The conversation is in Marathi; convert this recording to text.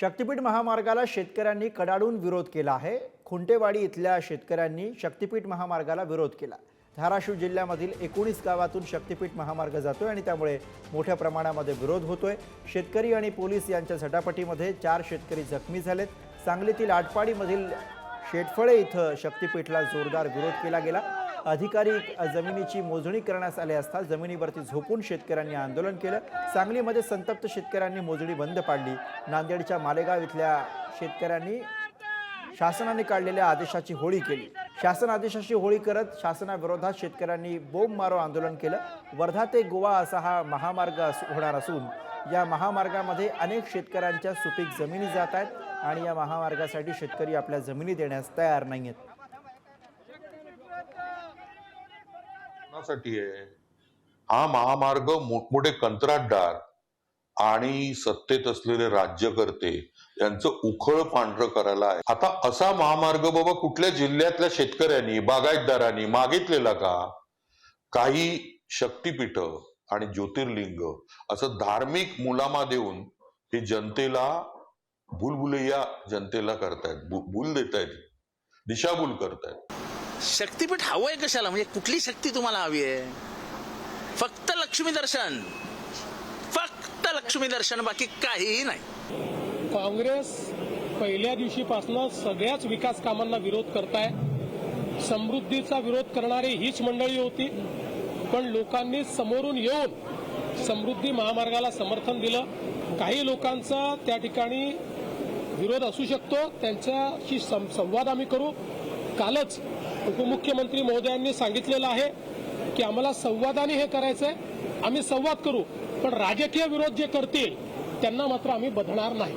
शक्तिपीठ महामार्गाला शेतकऱ्यांनी कडाडून विरोध केला आहे. खुंटेवाडी इथल्या शेतकऱ्यांनी शक्तिपीठ महामार्गाला विरोध केला. धाराशिव जिल्ह्यामधील एकोणीस गावातून शक्तीपीठ महामार्ग जातोय आणि त्यामुळे मोठ्या प्रमाणामध्ये विरोध होतोय. शेतकरी आणि पोलीस यांच्या झटापटीमध्ये चार शेतकरी जखमी झालेत. सांगलीतील आटपाडीमधील शेटफळे इथं शक्तिपीठला जोरदार विरोध केला गेला. अधिकारी जमिनीची मोजणी करण्यास आले असता जमिनीवरती झोपून शेतकऱ्यांनी आंदोलन केलं. सांगलीमध्ये संतप्त शेतकऱ्यांनी मोजणी बंद पाडली. नांदेडच्या मालेगाव इथल्या शेतकऱ्यांनी शासनाने काढलेल्या आदेशाची होळी केली. शासन आदेशाची होळी करत शासनाविरोधात शेतकऱ्यांनी बोंब मारो आंदोलन केलं. वर्धा ते गोवा असा हा महामार्ग अस- होणार असून या महामार्गामध्ये अनेक शेतकऱ्यांच्या सुपीक जमिनी जात आहेत आणि या महामार्गासाठी शेतकरी आपल्या जमिनी देण्यास तयार नाही आहेत कोणासाठी आहे? हा महामार्ग मोठमोठे कंत्राटदार आणि सत्तेत असलेले राज्यकर्ते यांचं उखळ पांढरं करायला आहे. आता असा महामार्ग बाबा कुठल्या जिल्ह्यातल्या शेतकऱ्यांनी बागायतदारांनी मागितलेला का? काही शक्तीपीठ आणि ज्योतिर्लिंग असं धार्मिक मुलामा देऊन हे जनतेला भूलभुलैया जनतेला करतायत भूल देतायत दिशाभूल करतायत. शक्तीपीठ आहे कशाला? म्हणजे कुठली शक्ती तुम्हाला हवी आहे? फक्त लक्ष्मी दर्शन. फक्त लक्ष्मी दर्शन बाकी काहीही नाही. काँग्रेस पहिल्या दिवशीपासून सगळ्याच विकास कामांना विरोध करताय. समृद्धीचा विरोध करणारी हीच मंडळी होती. पण लोकांनी समोरून येऊन समृद्धी महामार्गाला समर्थन दिलं. काही लोकांचा त्या ठिकाणी विरोध असू शकतो. त्यांच्याशी सं- संवाद आम्ही करू. कालच उपमुख्यमंत्री महोदयांनी सांगितलेलं आहे की आम्हाला संवादाने हे करायचंय. आम्ही संवाद करू पण राजकीय विरोध जे करतील त्यांना मात्र आम्ही बधणार नाही.